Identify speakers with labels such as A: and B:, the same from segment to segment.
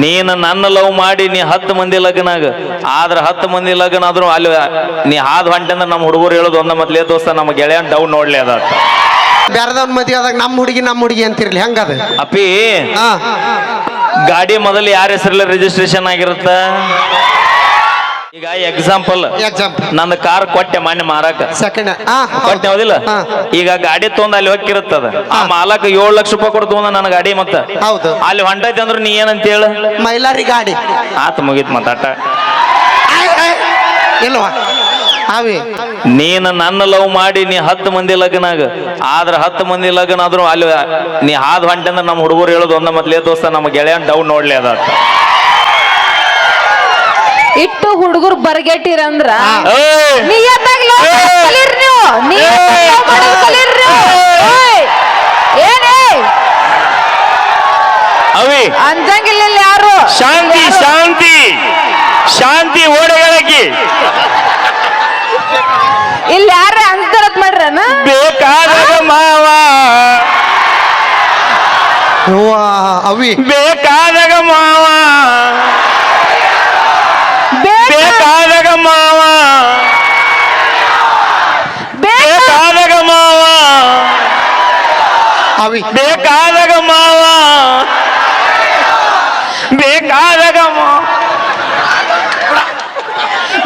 A: ನೀನು ನನ್ನ ಲವ್ ಮಾಡಿ ನೀ ಹತ್ತು ಮಂದಿ ಲಗ್ನಾಗ. ಆದ್ರ ಹತ್ತು ಮಂದಿ ಲಗ್ನ ಆದ್ರೂ ಅಲ್ಲಿ ನೀ ಹಾದ್ ಹೊಂಟೆ ಅಂದ್ರೆ ನಮ್ಮ ಹುಡುಗರು ಹೇಳೋದು ಒಂದ ಮೊದ್ಲೇ ದೋಸ್ತ ನಮ್ಮ ಗೆಳೆಯನ್ ಡೌನ್ ನೋಡ್ಲಿ ಅದ
B: ಬ್ಯಾರದವ್ನ ಮದ್ವೆ ಆದಾಗ ನಮ್ಮ ಹುಡುಗಿ ನಮ್ಮ ಹುಡುಗಿ ಅಂತಿರ್ಲಿ ಹೆಂಗದ
A: ಅಪ್ಪಿ
B: ಹಾ.
A: ಗಾಡಿ ಮೊದಲು ಯಾರ ಹೆಸರಲ್ಲಿ ರಿಜಿಸ್ಟ್ರೇಷನ್ ಆಗಿರುತ್ತ? ಎಕ್ಸಾಂಪಲ್
B: ಎಕ್ಸಾಂಪಲ್
A: ನನ್ನ ಕಾರ್ ಕೊಟ್ಟೆ ಮಾನ್ಯ ಮಾರಾಕ.
B: ಸೆಕೆಂಡ್ ಆ
A: ಕೊಟ್ಟೆ ಹೌದಿಲ್ಲ
B: ಹಾ.
A: ಈಗ ಗಾಡಿ ತೊಂದ್ ಅಲ್ಲಿ ಹೋಗಿರುತ್ತದ ಆ ಮಾಲಕ ಏಳು ಲಕ್ಷ ರೂಪಾಯಿ ಕೊಡ್ತು ಅಂದ ನನ್ನ ಗಾಡಿ ಮತ್ತ.
B: ಹೌದು.
A: ಅಲ್ಲಿ ಹೊಂಟೈತಿ ಅಂದ್ರೆ ನೀ ಏನಂತ ಹೇಳ?
B: ಮೈಲಾರಿ ಗಾಡಿ.
A: ಆತ ಮುಗೀತ್ ಮಾತಾಟ
B: ಆಯ್, ಆಯ್. ಇಲ್ವಾ ಅವಿ
A: ನೀನು ನನ್ನ ಲವ್ ಮಾಡಿ ನೀ ಹತ್ತು ಮಂದಿ ಲಗ್ನಾಗ. ಆದ್ರ ಹತ್ತು ಮಂದಿ ಲಗ್ನ ಆದ್ರೂ ಅಲ್ಲಿ ನೀ ಹಾದ್ ಹೊಂಟೆ ಅಂದ್ರೆ ನಮ್ಮ ಹುಡುಗರು ಹೇಳೋದು ಒಂದ ಮೊದ್ಲೇ ದೋಸ್ತ ನಮ್ಮ ಗೆಳೆಯನ್ ಡೌನ್ ನೋಡ್ಲಿ ಅದ
C: ಇಟ್ಟು ಹುಡುಗರು ಬರ್ಗೆಟ್ಟಿರಂದ್ರ! ನಿಯತ್ತಾಗಿ ಮಾಡೋದ್ ಕಲೀರಿ ನೀವು. ನಿಯತ್ತಾಗಿ love ಮಾಡೋದ್ ಕಲೀರಿ ಓಯ್! ಏನೇ
A: ಅವಿ.
C: ಅಂಜಂಗಿಲ್ಲ ಇಲ್ಲಿ ಯಾರು?
A: ಶಾಂತಿ ಶಾಂತಿ. ಶಾಂತಿ ಓಡೆಗಳಕ್ಕೆ
C: ಇಲ್ಲಿ ಯಾರ ಅಂತಾರತ್ ಮಾಡ್ರನ?
A: ಬೇಕಾದಾಗ ಮಾವ.
B: ಅವಿ.
A: ಬೇಕಾದಾಗ ಮಾವ. ಬೇಕಾದಾಗ ಮಾವ. ಬೇಕಾದಾಗ ಮಾವ.
B: ಅವಿ.
A: ಬೇಕಾದಾಗ ಮಾವ. ಬೇಕಾದಾಗ ಮಾವ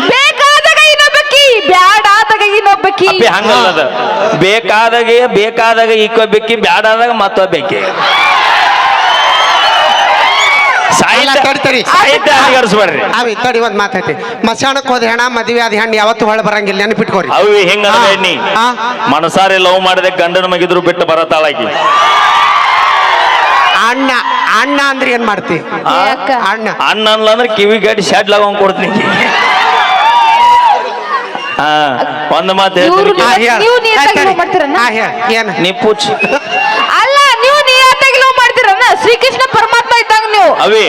C: ಬೇಕಾದಾಗ ಇನ್ನೊಬ್ಬಕಿ ಬ್ಯಾಡ ಆದಾಗ ಇನ್ನೊಬ್ಬಕಿ.
A: ಅಪ್ಪಿ ಹಂಗಲ್ಲದ. ಬೇಕಾದಾಗ ಬೇಕಾದಾಗ ಈಕೊಬ್ಬೆಕ್ಕಿ ಬ್ಯಾಡಾದಾಗ ಮತ್ತೊಬ್ಬೆಕ್ಕಿ
B: ತಡಿ, ಅವಿ ಒಂದ್ ಮಾತೈತಿ ಮಸಾಣಕ್ ಹೋದ ಹೆಣ ಮದ್ವೆ ಆದ ಹೆಣ್ಣು ಯಾವತ್ತು ಹೊಳ ಬರಂಗಿಲ್ಲ. ನೆನಪಿಟ್ಕೋರಿ.
A: ಅವಿ ಹೆಂಗ
B: ಹಾ.
A: ಮನಸಾರಿ ಲವ್ ಮಾಡಿದೆ ಗಂಡನ ಮಗಿದ್ರು ಬಿಟ್ಟು ಬರತಾಳಾಕಿ.
B: ಅಣ್ಣ ಅಣ್ಣ ಅಂದ್ರೆ ಏನ್ ಮಾಡ್ತಿ?
C: ಅಕ್ಕ?
B: ಅಣ್ಣ.
A: ಅಣ್ಣ ಅನ್ಲ ಅಂದ್ರೆ ಕಿವಿ ಗಾಡಿ ಶಾಡ್ ಲಗಂಗ್ ಕೊಡ್ತೀನಿ. ಹಾ ಒಂದ್ ಮಾತು
C: ಇವ್ರು
A: ಹೇಳ್ತೀನಿ
B: ಆ, ಹೇಳ್.
C: ನೀವು ನೀಟಾಗಿ
B: ಆಯ್ತ್ ತಡಿ.
C: love ಮಾಡ್ತೀರಣ್ಣ?
B: ಆ, ಹೇಳ್. ಏನ್?
A: ನೀ ಪೂಚ್
C: ಅಲ್ಲ ನೀವು ನಿಯತ್ತಾಗಿ ಲವ್ ಮಾಡ್ತೀರನ್ನ? ಶ್ರೀಕೃಷ್ಣ
A: ಅವಿ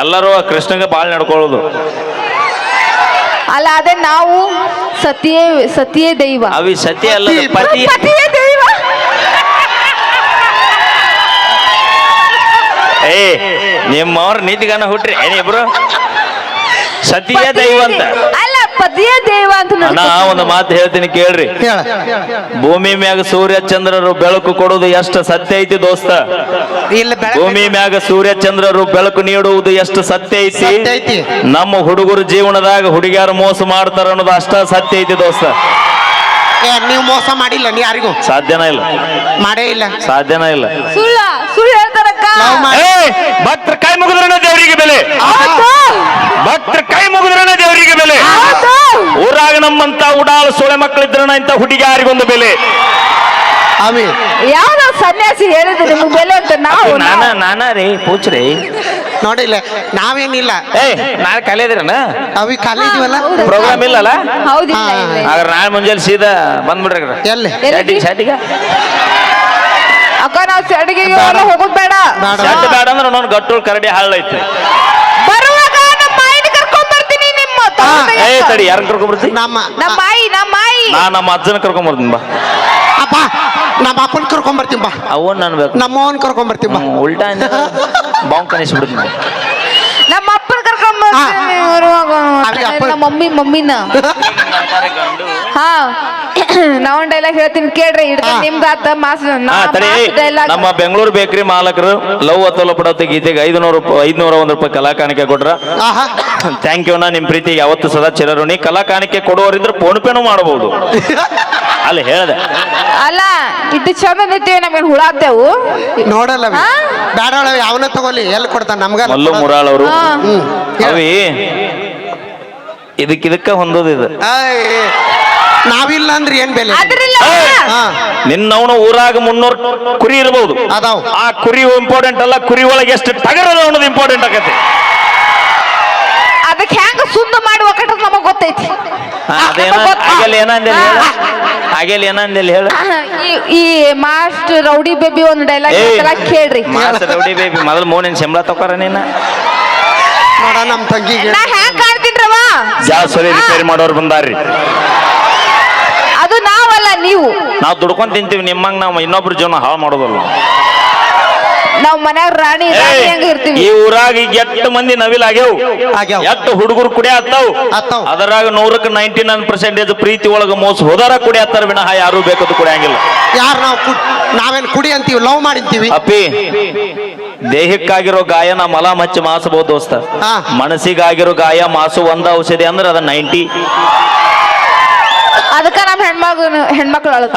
A: ಎಲ್ಲರೂ ಕೃಷ್ಣಗೆ ಬಾಳ್ ನಡ್ಕೊಳ್ಳೋದು.
C: ಅಲ್ಲ ಅದೇ ನಾವು ಸತಿಯೇ ಸತಿಯೇ ದೈವ.
A: ಅವಿ ಸತಿ ಅಲ್ಲ ಪತಿ.
C: ದೈವ.
A: ಏ ನಿಮ್ಮವ್ರ ನೀತಿಗಾನ ಹುಟ್ರಿ. ಏನಿಬ್ರು ಸತಿಯೇ ಸತಿಯ ದೈವ ಅಂತ.
C: ಅಲ್ಲ ಪತಿಯೇ ದೇವ ಅಂತ
A: ನಾ ಒಂದು ಮಾತು ಹೇಳ್ತೀನಿ ಕೇಳ್ರಿ. ಭೂಮಿ ಮ್ಯಾಗ ಸೂರ್ಯ ಚಂದ್ರರು ಬೆಳಕು ಕೊಡುವುದು ಎಷ್ಟು ಸತ್ಯ ಐತಿ ದೋಸ್ತ?
B: ಇಲ್ಲ
A: ಭೂಮಿ ಮ್ಯಾಗ ಸೂರ್ಯ ಚಂದ್ರರು ಬೆಳಕು ನೀಡುವುದು ಎಷ್ಟು ಸತ್ಯ ಐತಿ?
B: ಸತ್ಯ ಐತಿ.
A: ನಮ್ಮ ಹುಡುಗರು ಜೀವನದಾಗ ಹುಡುಗಿಯರು ಮೋಸ ಮಾಡ್ತಾರ ಅನ್ನೋದು ಅಷ್ಟ ಸತ್ಯ ಐತಿ ದೋಸ್ತ.
B: ಏ, ನೀವು ಮೋಸ ಮಾಡಿಲ್ಲ ನೀ ಯಾರಿಗೂ?
A: ಸಾಧ್ಯನ ಇಲ್ಲ.
B: ಮಾಡೇ ಇಲ್ಲ.
A: ಸಾಧ್ಯನ ಇಲ್ಲ.
C: ಸುಳ್ಳ ಸುಳ್ಳು ಹೇಳ್ತಾರಕ್ಕ.
A: ಭಕ್ತರ ಕೈ ಮುಗಿದ್ರೆ ದೇವರಿಗೆ ಬೆಲೆ
C: ಹೌದು
A: ಭಕ್ತರ ಕೈ ಮುಗಿದ್ರನ ದೇವರಿಗೆ ಬೆಲೆ
C: ಹೌದು
A: ಊರಾಗ ನಮ್ಮಂತ ಉಡಾಳ ಸೊಳೆ ಮಕ್ಕಳಿದ್ರನ ಇಂತ ಹುಡುಗಿಯಾರಿಗೊಂದು ಬೆಲೆ.
B: ಆಮೇಲೆ
C: ಯಾವ ಸನ್ಯಾಸಿ ಹೇಳಿದ್ರು ನಿಮ್ಗೆ ಬೆಲೆ ಅಂತ ನಾವು
A: ನಾನ ನಾನ ರೀ ಪೂಚ್ರಿ
B: ನೋಡಿಲ್ಲ ನಾವೇನಿಲ್ಲ.
A: ಏ ನಾಳೆ ಕಲಿಯದಿರನ
B: ಅವಿ ಖಾಲಿ
A: ಪ್ರೋಗ್ರಾಮ್ ಇಲ್ಲಲ್ಲ?
C: ಹೌದಿಲ್ಲ
B: ಆಗ
C: ಇಲ್ಲ.
A: ನಾಳೆ ಮುಂಜಾನೆ ಸೀದಾ ಬಂದ್ಬಿಡ್ರಿ
B: ಎಲ್ಲಿ?
A: ಶಾಟಿಗೆ ಶಾಟಿಗೆ
C: ಅಕ್ಕ ನಾವು ಸಡಿಗೆ
B: ಬೇಡ.
C: ಹೋಗೋದ್ ಬೇಡ.
B: ಬೇಡ.
A: ಶಾಟ್ ಬೇಡ ಅಂದ್ರೆ ನಾನು ಗಟ್ಟೋಳ್ ಕರಡಿ ಹಳ್ಳೈತಿ ಏ. ತಡಿ ಯಾರನ್ನ ಕರ್ಕೊಂಡ್ಬರ್ತಿ
B: ನಮ್ಮ
C: ನಮ್ಮ ಮಾಯಿ ನಮ್ಮ ಮಾಯಿ
A: ನಾ ನಮ್ಮ ಅಜ್ಜನ ಕರ್ಕೊಂಡ್ಬರ್ತೀನಿ ಬಾ.
B: ಅಪ್ಪ ನಮ್ಮ ಅಪ್ಪನ ಕರ್ಕೊಂಡ್ ಬರ್ತೀನಿ ಬಾ.
A: ಅವನ್ ನಾನು ಬೇಕು.
B: ನಮ್ಮ ಅವನ್ ಕರ್ಕೊಂಡ್ ಬರ್ತೀನಿ ಬಾ
A: ಉಲ್ಟಾ ಅಂದ. ಬಾಂಬ್ ಕನಿಸ್ಬಿಡ್ತೀನಿ
C: ನಮ್ಮ ಅಪ್ಪನ
B: ಕರ್ಕೊಂಡ್ಬರ್ತೀನಿ
C: ನಮ್ಮ ಮಮ್ಮಿ ಮಮ್ಮಿನ. ಹಾ. ನಾವೊಂದ್ ಡೈಲಾಗ್ ಹೇಳ್ತೀನಿ ಕೇಳ್ರಿ ಹಿಡ್ದು. ನಿಮ್ದಾತ ಮಾಸ್
A: ಹಾ ತಡಿ.
C: ಡೈಲಾಗ್
A: ನಮ್ಮ ಬೆಂಗಳೂರು ಬೇಕರಿ ಮಾಲಕರು ಲವ್ ಅತೋಲ ಪಡೋತಿ ಗೀತೆಗೆ ಐದುನೂರು ರೂಪಾಯಿ ಐದ್ನೂರ ಒಂದ್ ರೂಪಾಯಿ ಕಲಾ ಕಾಣಿಕೆ ಕೊಟ್ರ.
B: ಆಹಾ.
A: ಥ್ಯಾಂಕ್ ಯು ನಾ ನಿಮ್ ಪ್ರೀತಿ ಯಾವತ್ತು ಸದಾ ಚಿರಋಣಿ. ಕಲಾ ಕಾಣಿಕೆ ಕೊಡುವವರಿದ್ರೆ ಫೋನ್ ಪೇನು ಮಾಡಬಹುದು ಅಲ್ಲಿ ಹೇಳ್ದೆ.
C: ಅಲ್ಲ ಇಟ್ಟು ಚಂದ ನಿಂತೀವಿ ನಮ್ಗೆ ಹುಳಾತೇವು
B: ನೋಡಲ್ಲ ಅವಿ. ಅವನ ತಗೊಳ್ಳಿ ಎಲ್ಲಿ ಕೊಡ್ತಾನ ನಮ್ಗ
A: ಮಲ್ಲು ಮುರಾಳ್ ಅವರು.
B: ಹ್ಮ್.
A: ಅವಿ ಇದಕ್ಕಿದಕ್ಕ ಹೊಂದೋದು ಇದು.
B: ಆಯ್, ನಾವಿಲ್ಲ ಅಂದ್ರೆ ಏನ್ ಬೆಲೆ?
C: ನಿನ್ನವನ
B: ಹಾ
A: ನಿನ್ನವನು ಊರಾಗ ಮುನ್ನೂರು ಕುರಿ ಇರಬಹುದು
B: ಅದಾವ್.
A: ಆ ಕುರಿ ಇಂಪಾರ್ಟೆಂಟ್ ಅಲ್ಲ ಕುರಿ ಒಳಗೆ ಎಷ್ಟು ಟಗರದ ಅನ್ನೋದು ಇಂಪಾರ್ಟೆಂಟ್ ಆಗತ್ತೆ
C: ಅದಕ್ಕೆ ಹೆಂಗ ಸುಂದ ಮಾಡುವ ಕಟ್ಟ ನಮಗ್ ಗೊತ್ತೈತಿ.
A: ಆಗಲ್ಲ ಏನಂದಿಲ್ಲ ಹೇಳ? ಆಗಲ್ಲ ಏನಂದೇಲಿ ಹೇಳ?
C: ಈ- ಈ ಮಾಸ್ಟ್ ರೌಡಿ ಬೇಬಿ ಒಂದು ಡೈಲಾಗ್. ಕೇಳ್ರಿ.
A: ಮಾಸ್ಟರ್ ರೌಡಿ ಬೇಬಿ ಮೊದಲು ಮೋನಿನ ಸಂಬಳ ತಗೋರ ನೀನ?
B: ನೋಡ ನಮ್ ತಂಗಿಗೆ.
C: ನಾ ಹ್ಯಾಂಗ ಕಾಣ್ತೀನ್ರವ
A: ಜಾಸ್ತಿ ಸರಿ ರಿಪೇರಿ ಮಾಡೋರು ಬಂದಾರ್ರಿ.
C: ನೀವು
A: ದುಡ್ಕೊಂಡು ತಿಂತೀವಿ ನಿಮ್ಮಂಗ್ ನಾವು ಇನ್ನೊಬ್ರ ಜೀವನ ಹಾಳು ಮಾಡೋದಲ್ಲ.
C: ನಾವು ಮನ್ಯಾಗ ರಾಣಿ ರಾಣಿ ಹಂಗ ಇರ್ತೀವಿ.
A: ಈ ಊರಾಗ ಈಗ ಎಷ್ಟು ಮಂದಿ ನವಿಲ್ ಆಗ್ಯಾವ?
B: ಆಗ್ಯಾವ.
A: ಎಷ್ಟು ಹುಡುಗರು ಕುಡಿಯತ್ತಾವ್
B: ಆತ್ತಾವ್.
A: ಅದರಾಗ ನೂರಕ್ಕೆ ನೈಂಟಿ ನೈನ್ ಪರ್ಸೆಂಟೇಜ್ ಪ್ರೀತಿ ಒಳಗ ಮೋಸ ಹೋದಾರ ಕುಡಿಯತ್ತಾರ ವಿನಃ ಯಾರು ಬೇಕದು ಕುಡಿಯಂಗಿಲ್ಲ
B: ಯಾರು ನಾವು ಕುಡ್ ನಾವೇನ್ ಕುಡಿ ಅಂತೀವಿ ಲವ್ ಮಾಡಿದ್ದೀವಿ
A: ಅಪ್ಪಿ ದೇಹಕ್ಕಾಗಿರೋ ಗಾಯ ನಾ ಮಲ ಮಚ್ಚಿ ಮಾಸಬಹುದು ದೋಸ್ತ.
B: ಹಾ.
A: ಮನಸ್ಸಿಗಾಗಿರೋ ಗಾಯ ಮಾಸು ಒಂದ ಔಷಧಿ ಅಂದ್ರೆ ಅದ ನೈಂಟಿ.
C: ಅದಕ್ಕ ನಮ್ ಹೆಣ್ಮಗು ಹೆಣ್ಮಕ್ಳು ಅಳತ್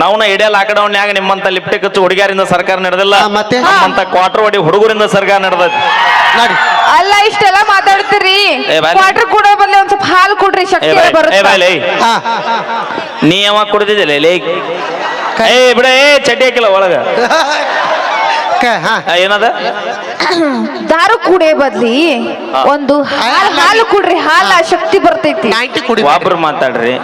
A: ನಾವ್ನ ಲಾಕ್ಡೌನ್ ಲಾಕ್ಡೌನ್ಯಾಗ ನಿಮ್ಮಂತ ಲಿಪ್ಟಿಕ್ ಹಚ್ಚು ಹುಡುಗಿಯರಿಂದ ಸರ್ಕಾರ ನಡೆದಿಲ್ಲ.
B: ಹಾ, ಮತ್ತೆ?
A: ನಮ್ಮಂತ ಕ್ವಾರ್ಟರ್ ಒಡಿ ಹುಡುಗರಿಂದ ಸರ್ಕಾರ ನಡೆದೈತಿ.
B: ನೋಡಿ
C: ಅಲ್ಲ ಇಷ್ಟೆಲ್ಲ ಮಾತಾಡ್ತೀರಿ.
A: ಏ.
C: ಕ್ವಾರ್ಟರ್ ಕೂಡ ಬಂದ್ರೆ ಒಂದ್ ಸ್ವಲ್ಪ ಹಾಲು ಕೊಡ್ರಿ
A: ಏ
C: ಶಕ್ತಿ
A: ಬಾಯ್, ಏ
C: ಬರುತ್ತೆ
B: ಹಾ.
A: ನೀ ಯಾವಾಗ ಕುಡಿದಿದ್ದಿಲ್ಲ ಲೇ? ಏ ಬಿಡ ಏ ಚಡ್ಡಿ ಹಾಕಿಲ್ಲ ಒಳಗ.
B: ಕ- ಹಾ.
A: ಆ, ಏನದ?
C: ದಾರು ಕುಡಿಯ ಬದ್ಲಿ
A: ಹಾ.
C: ಒಂದು ಹಾಲು ಹಾಲು ಕುಡ್ರಿ ಹಾಲ ಶಕ್ತಿ ಬರ್ತೈತಿ.
B: ನೈಂಟಿ ಕುಡಿ
A: ಒಬ್ರು ಮಾತಾಡ್ರಿ.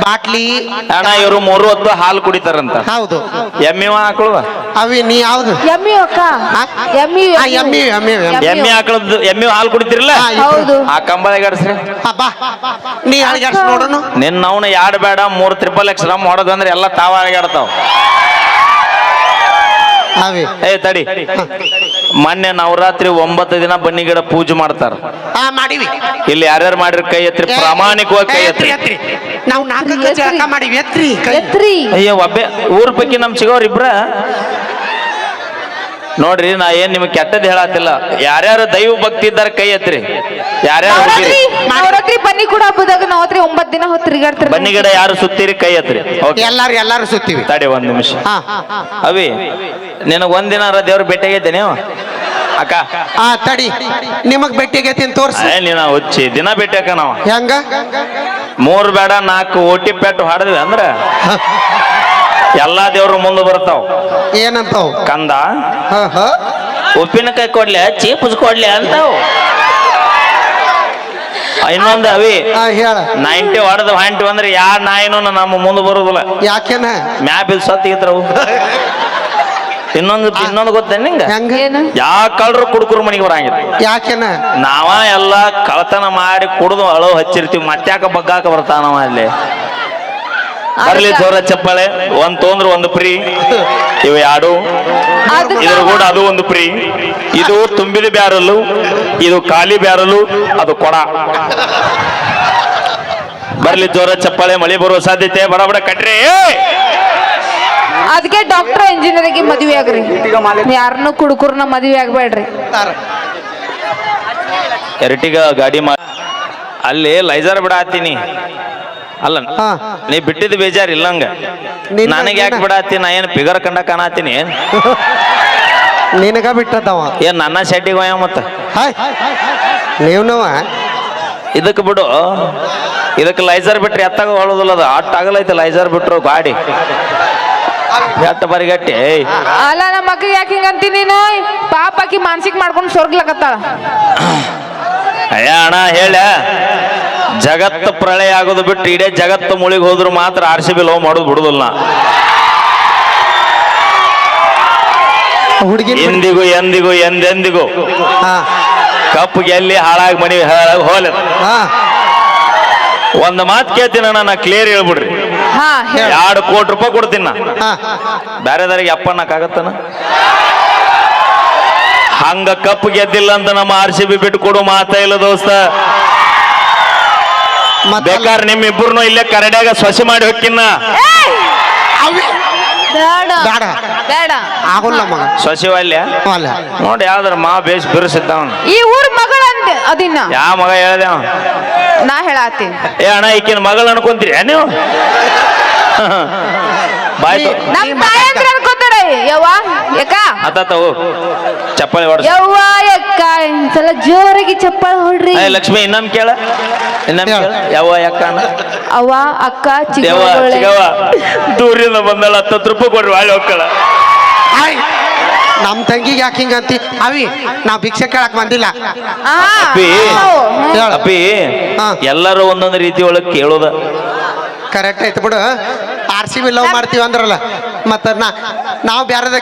B: ಬಾಟ್ಲಿ
A: ಅಣ್ಣ ಇವರು ಮೂರು ಹೊತ್ತು ಹಾಲು ಕುಡಿತಾರಂತ.
B: ಹೌದು.
A: ಎಮ್ಮಿವ ಹಾಕೊಳುವ
B: ಅವಿ ನೀ ಯಾವ್ದು?
C: ಎಮ್ಮಿ ಅಕ್ಕ.
B: ಹಾ?
C: ಎಮ್ಮಿ
B: ಹಾ, ಎಮ್ಮಿ, ಎಮ್ಮಿ, ಎಮ್ಮಿ.
A: ಎಮ್ಮಿ. ಆಕಳದ್ದು ಎಮ್ಮಿ ಹಾಲು ಕುಡಿತಿರಲ್ಲ
B: ಹಾ.
C: ಹೌದು.
A: ಆ ಕಂಬಳ ಗಡ್ಸ್ರಿ
B: ನೀ ಬಾ. ನೀ ನೋಡೋಣ ನೋಡೋನು.
A: ನಿನ್ನ ಅವನು ಯಾಡ್ ಬೇಡ ಮೂರು ತ್ರಿಪಲ್ ಎಕ್ಸ್ ರಮ್ ಹೊಡೆದಂದ್ರೆ ಅಂದ್ರೆ ಎಲ್ಲ ತಾವ ಅಳಗಾಡ್ತಾವ
B: ಅವಿ
A: ಏ ತಡಿ. ಮೊನ್ನೆ ನವರಾತ್ರಿ ಒಂಬತ್ತು ದಿನ ಬನ್ನಿ ಗಿಡ ಪೂಜೆ ಮಾಡ್ತಾರ.
B: ಹಾ ಮಾಡಿವಿ.
A: ಇಲ್ಲಿ ಯಾರ್ಯಾರು ಮಾಡಿರ ಕೈ ಎತ್ರಿ? ಪ್ರಾಮಾಣಿಕವಾಗಿ ಕೈ ಎತ್ರಿ.
B: ಎತ್ರಿ ನಾವು ನಾಲ್ಕು ಜಳಕ ಮಾಡಿವಿ. ಎತ್ರಿ ಕೈ.
C: ಎತ್ರಿ.
A: ಅಯ್ಯೋ ಒಬ್ಬೆ ಊರ್ ಪೈಕಿ ನಮ್ ಸಿಗೋರ್ ಇಬ್ರ ನೋಡ್ರಿ ನಾ ಏನ್ ನಿಮ್ಗೆ ಕೆಟ್ಟದ್ ಹೇಳತ್ತಿಲ್ಲ ಯಾರ್ಯಾರು ದೈವ ಭಕ್ತಿ ಇದ್ದಾರೆ ಕೈ ಎತ್ರಿ. ಯಾರ್ಯಾರು ಹೋಗಿರಿ
C: ನವರಾತ್ರಿ ಬನ್ನಿ ಕೂಡ ಹಬ್ಬದಾಗ ನವರಾತ್ರಿ ಒಂಬತ್ ದಿನ ಹೊತ್ತು ತಿರುಗಾಡ್ತೀರಿ
A: ಬನ್ನಿ ಗಿಡ ಯಾರು ಸುತ್ತೀರಿ ಕೈ ಎತ್ರಿ. ಓಕೆ.
B: ಎಲ್ಲಾರು ಎಲ್ಲಾರು ಸುತ್ತೀವಿ.
A: ತಡಿ ಒಂದ್ ನಿಮಿಷ.
B: ಹಾ.
A: ಅವಿ ನಿನಗ್ ಒಂದಿನ ದೇವ್ರ ಭೇಟಿಯಾಗೈತೆ ನೀವು? ಅಕ್ಕ.
B: ಆ ತಡಿ. ನಿಮಗ್ ಭೇಟಿಯಾಗೈತಿ ತೋರ್ಸಿ.
A: ಏ ನೀನ ಹುಚ್ಚಿ ದಿನ ಭೇಟಿ ಅಕ್ಕ ನಾವು.
B: ಹೆಂಗ?
A: ಮೂರ್ ಬೇಡ ನಾಲ್ಕು ಓಟಿ ಪೆಟ್ಟು ಹಾಡಿದ್ವಿ ಅಂದ್ರ? ಎಲ್ಲಾ ದೇವ್ರ ಮುಂದೆ ಬರ್ತಾವ.
B: ಏನಂತಾವ್?
A: ಕಂದ.
B: ಹಾ ಹಾ.
A: ಉಪ್ಪಿನಕಾಯಿ ಕೊಡ್ಲಿ ಚೀಪಸ್ ಕೊಡ್ಲಿ ಅಂತಾವ್. ಇನ್ನೊಂದು ಅವಿ.
B: ಹೇಳ.
A: ನೈಂಟಿ ಹೊಡೆದು ಹಂಟಿ ಅಂದ್ರೆ ಯಾರ ನಾಯಿನೂ ನಮ್ಮ ಮುಂದೆ ಬರುದಿಲ್ಲ.
B: ಯಾಕೆನ?
A: ಮ್ಯಾಪಿಲ್ ಸತ್ತಿಗಿದ್ರವು ಇನ್ನೊಂದು ಇನ್ನೊಂದು ಗೊತ್ತ ನಿಂಗ? ಯಾವ ಕಳ್ರು ಕುಡುಕರು ಮನೆಗೆ ಬರಂಗಿಲ್ಲ.
B: ಯಾಕೆನ?
A: ನಾವ ಎಲ್ಲ ಕಳತನ ಮಾಡಿ ಕುಡ್ದು ಅಳು ಹಚ್ಚಿರ್ತೀವಿ ಮತ್ತ್ಯಾಕ ಬಗ್ಗಾಕ ಬರ್ತಾನವ ಅಲ್ಲಿ. ಬರ್ಲಿ ಜೋರ ಚಪ್ಪಾಳೆ. ಒಂದ್ ತೊಂದ್ರ ಒಂದು ಪ್ರೀ ಇವು
C: ಯಾಡು?
A: ಇದ್ರ ಕೂಡ ಅದು ಒಂದು ಪ್ರೀ ಇದು ತುಂಬಿದ ಬ್ಯಾರಲು ಇದು ಖಾಲಿ ಬ್ಯಾರಲು ಅದು ಕೊಡ. ಬರ್ಲಿ ಜೋರ ಚಪ್ಪಾಳೆ ಮಳೆ ಬರುವ ಸಾಧ್ಯತೆ. ಬಡ ಬಡ ಕಟ್ರಿ.
C: ಅದಕ್ಕೆ ಡಾಕ್ಟರ್ ಇಂಜಿನಿಯರಿಗೆ ಮದ್ವೆ ಆಗ್ರಿ. ಯಾರನ್ನು ಕುಡುಕರ್ನ ಮದ್ವೆ ಆಗ್ಬೇಡ್ರಿ.
A: ಎರಟಿಗ ಗಾಡಿ ಮಾ ಅಲ್ಲಿ ಲೈಸರ್ ಬಿಡಾತೀನಿ. ಅಲ್ಲ
B: ಹಾ.
A: ನೀ ಬಿಟ್ಟಿದ್ದು ಬೇಜಾರ್ ಇಲ್ಲಂಗ
B: ನಿನ್ನ-
A: ನನಗೆ ಯಾಕೆ ಬಿಡಾತಿ? ನಾ ಏನು ಫಿಗರ್ ಕಂಡ ಕಾಣತೀನಿ?
B: ನಿನಗ ಬಿಟ್ಟದವ
A: ಏನ್ ನನ್ನ ಶೆಟ್ಟಿಗೆ ಹೋಯ ಮತ್ತ?
B: ಹಾಯ್. ನೀವ್ನವ
A: ಇದಕ್ಕೆ ಬಿಡು. ಇದಕ್ಕೆ ಲೈಸರ್ ಬಿಟ್ರೆ ಎತ್ತಾಗ ಹೊಳೋದಿಲ್ಲ ಅದು. ಅಟ್ ಆಗಲೈತೆ ಲೈಸರ್ ಬಿಟ್ರು ಗಾಡಿ. ಎತ್ತ ಬರಿಗಟ್ಟಿ? ಏಯ್.
C: ಅಲ್ಲ ನಮ್ಮ ಮಕ್ಳಿಗೆ ಯಾಕೆ ಹಿಂಗ ಅಂತೀನಿ ನೀನು? ಪಾಪ ಆಕಿ ಮಾನಸಿಕ ಮಾಡ್ಕೊಂಡು ಸೊರ್ಗ್ಲಕತ್ತ
A: ಅಯ್ಯ ಅಣ್ಣ ಹೇಳ. ಜಗತ್ತು ಪ್ರಳಯ ಆಗೋದು ಬಿಟ್ಟು ಇಡೇ ಜಗತ್ತು ಮುಳಿಗೆ ಹೋದ್ರು ಮಾತ್ರ ಆರ್ ಸಿ ಬಿ ಲೋ ಮಾಡೋದು ಬಿಡುದಿಲ್ಲ. ನಾ.
B: ಹುಡುಗಿ
A: ಎಂದಿಗೂ ಎಂದಿಗೂ ಎಂದೆಂದಿಗೂ
B: ಹಾ.
A: ಕಪ್ಪು ಗೆಲ್ಲಿ ಹಾಳಾಗಿ ಮನಿ ಹಾಳಾಗಿ ಹೋಲ
B: ಒಂದ್
A: ಒಂದು ಮಾತು ಕೇಳ್ತೀನಿ ಅಣ್ಣ ನಾ ಕ್ಲಿಯರ್ ಹೇಳ್ಬಿಡ್ರಿ. ಎರಡು ಕೋಟಿ ರೂಪಾಯಿ ಕೊಡ್ತೀನಿ ನಾ. ಬೇರೆದವ್ರಿಗೆ ಅಪ್ಪಣ್ಣಕ್ಕಾಗತ್ತನ ಹಂಗ ಕಪ್ ಗೆದ್ದಿಲ್ಲ ಅಂತ ನಮ್ಮ ಆರ್ ಸಿ ಬಿ ಬಿಟ್ಟು ಕೊಡು ಮಾತಾ ಇಲ್ಲ ದೋಸ್ತ. ಬೇಕಾದ್ರೆ ನಿಮ್ ಇಬ್ಬರು ಇಲ್ಲೇ ಕರಡ್ಯಾಗ ಸೊಸೆ ಮಾಡಿ ಹೋಗಿನ್ನ
C: ಬೇಡ.
B: ಬೇಡ.
C: ಬೇಡ.
B: ಆಗೋಲ್ಲ ಮಗ.
A: ಸೊಸೆ ಅಲ್ಯ
B: ಅಲ್ಲ.
A: ನೋಡಿ ಯಾವ್ದಾರ ಮಾ ಬೇಸ್ ಬಿರುಸಿದ್ದವನು.
C: ಈ ಊರ್ ಮಗಳ ಅಂತೆ ಅದಿನ್ನ.
A: ಯಾವ ಮಗ ಹೇಳ್ದೆ ಅವ?
C: ನಾ ಹೇಳತ್ತೀನಿ
A: ಏ ಅಣ್ಣ ಈಕಿನ ಮಗಳು ಅನ್ಕೊಂತೀರಿ. ನೀವು? ಬಾಯ್ತು.
C: ನಮ್ ತಾಯಿ ಯವ್ವ ಅಕ್ಕ
A: ಅತ್ತಾತವು ಚಪ್ಪಾಳಿ ಹೊಡ್ಸ.
C: ಯವ್ವ ಯಕ್ಕ ಸಲ ಜೋರಾಗಿ ಚಪ್ಪಾಳ ಹೊಡ್ರಿ.
A: ಏ ಲಕ್ಷ್ಮಿ ಇನ್ನೊಂದ್ ಕೇಳ. ಇನ್ನೊಮ್ಮೆ ಕೇಳ. ಯಾವ ಯಾಕ
C: ಅವ್ವ ಅಕ್ಕ
A: ಯವ್ವ ಚಿಗವ್ವ ದೂರಿಂದ ಬಂದಳ ಹತ್ತತ್ತು ರೂಪಾಯಿ ಕೊಡ್ರಿ ಒಳ್ಳೆ ಹೋಗ್ಕಳ
B: ಆಯ್ ನಮ್ ತಂಗಿಗೆ ಯಾಕೆ ಹಿಂಗ ಅಂತಿ? ಅವಿ ನಾ ಭಿಕ್ಷೆ ಕೇಳಕ್ ಬಂದಿಲ್ಲ.
A: ಅಪ್ಪಿ
B: ಹೇಳ.
A: ಅಪ್ಪಿ
B: ಹಾ.
A: ಎಲ್ಲರೂ ಒಂದೊಂದು ರೀತಿ ಒಳಗ್ ಕೇಳೋದ.
B: ಕರೆಕ್ಟ್ ಐತೆ ಬಿಡು. ಆರ್ ಸಿ ಬಿ ಲವ್ ಮಾಡ್ತೀವಿ ಅಂದ್ರಲ್ಲ. ಮತ್ತ ನಾ ನಾವು ಬ್ಯಾರದ